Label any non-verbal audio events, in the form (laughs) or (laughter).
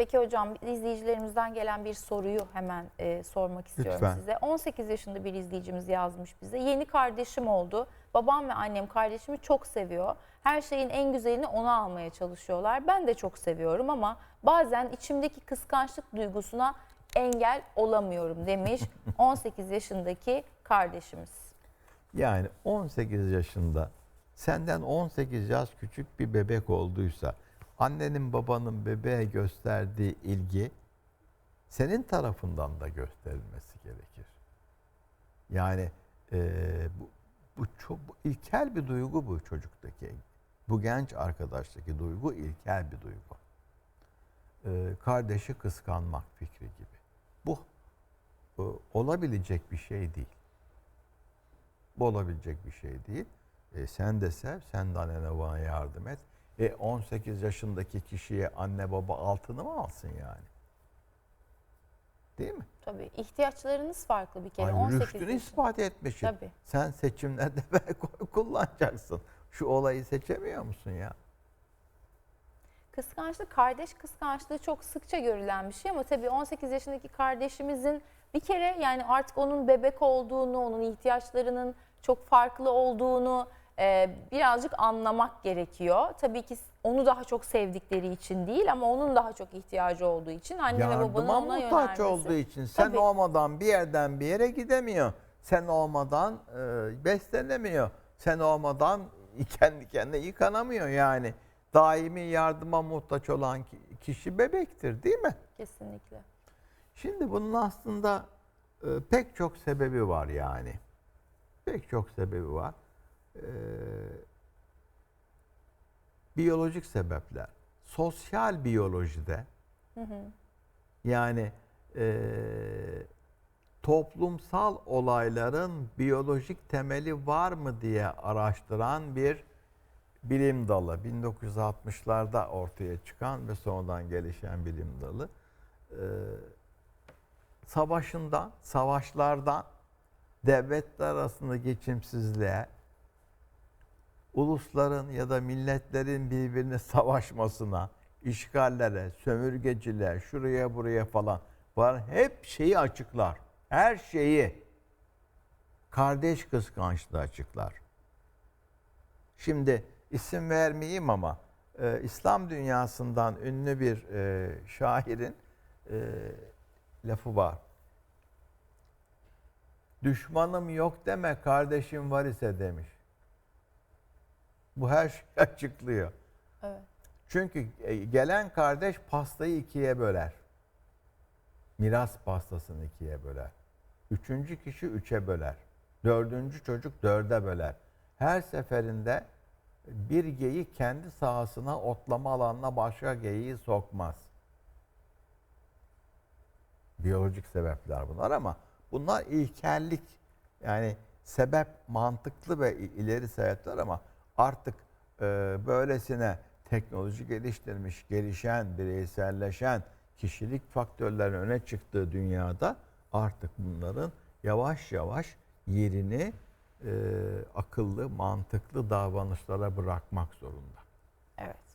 Peki hocam izleyicilerimizden gelen bir soruyu hemen e, sormak istiyorum Lütfen. size. 18 yaşında bir izleyicimiz yazmış bize. Yeni kardeşim oldu. Babam ve annem kardeşimi çok seviyor. Her şeyin en güzelini ona almaya çalışıyorlar. Ben de çok seviyorum ama bazen içimdeki kıskançlık duygusuna engel olamıyorum demiş (laughs) 18 yaşındaki kardeşimiz. Yani 18 yaşında senden 18 yaş küçük bir bebek olduysa annenin babanın bebeğe gösterdiği ilgi senin tarafından da gösterilmesi gerekir. Yani eee, bu, bu çok bu ilkel bir duygu bu çocuktaki. Bu genç arkadaştaki duygu ilkel bir duygu. Eee, kardeşi kıskanmak fikri gibi. Bu e, olabilecek bir şey değil. Bu olabilecek bir şey değil. E, sen de sev, sen de annene yardım et. E 18 yaşındaki kişiye anne baba altını mı alsın yani? Değil mi? Tabii ihtiyaçlarınız farklı bir kere. Ay, 18 rüştünü yaşında. ispat etmişsin. Tabii. Sen seçimlerde (laughs) kullanacaksın. Şu olayı seçemiyor musun ya? Kıskançlık, kardeş kıskançlığı çok sıkça görülen bir şey ama tabii 18 yaşındaki kardeşimizin bir kere yani artık onun bebek olduğunu, onun ihtiyaçlarının çok farklı olduğunu e, birazcık anlamak gerekiyor. Tabii ki onu daha çok sevdikleri için değil ama onun daha çok ihtiyacı olduğu için anne ve babanın Yardıma ona muhtaç yönelmesi. olduğu için sen Tabii. olmadan bir yerden bir yere gidemiyor. Sen olmadan e, beslenemiyor. Sen olmadan (laughs) kendi kendine yıkanamıyor yani. Daimi yardıma muhtaç olan ki- kişi bebektir değil mi? Kesinlikle. Şimdi bunun aslında e, pek çok sebebi var yani. Pek çok sebebi var. E, biyolojik sebepler. Sosyal biyolojide yani e, toplumsal olayların biyolojik temeli var mı diye araştıran bir bilim dalı. 1960'larda ortaya çıkan ve sonradan gelişen bilim dalı. E, savaşından, savaşlardan, devletler arasında geçimsizliğe, ulusların ya da milletlerin birbirine savaşmasına, işgallere, sömürgeciliğe, şuraya buraya falan var. Hep şeyi açıklar. Her şeyi kardeş kıskançlığı açıklar. Şimdi isim vermeyeyim ama e, İslam dünyasından ünlü bir e, şairin e, lafı var. Düşmanım yok deme kardeşim var ise demiş. Bu her şeyi (laughs) açıklıyor. Evet. Çünkü e, gelen kardeş pastayı ikiye böler. Miras pastasını ikiye böler. Üçüncü kişi üçe böler. Dördüncü çocuk dörde böler. Her seferinde bir geyik kendi sahasına otlama alanına başka geyiği sokmaz. Biyolojik sebepler bunlar ama bunlar ilkellik. Yani sebep mantıklı ve ileri sebepler ama artık e, böylesine teknoloji geliştirmiş, gelişen, bireyselleşen kişilik faktörlerin öne çıktığı dünyada artık bunların yavaş yavaş yerini e, akıllı, mantıklı davranışlara bırakmak zorunda. Evet.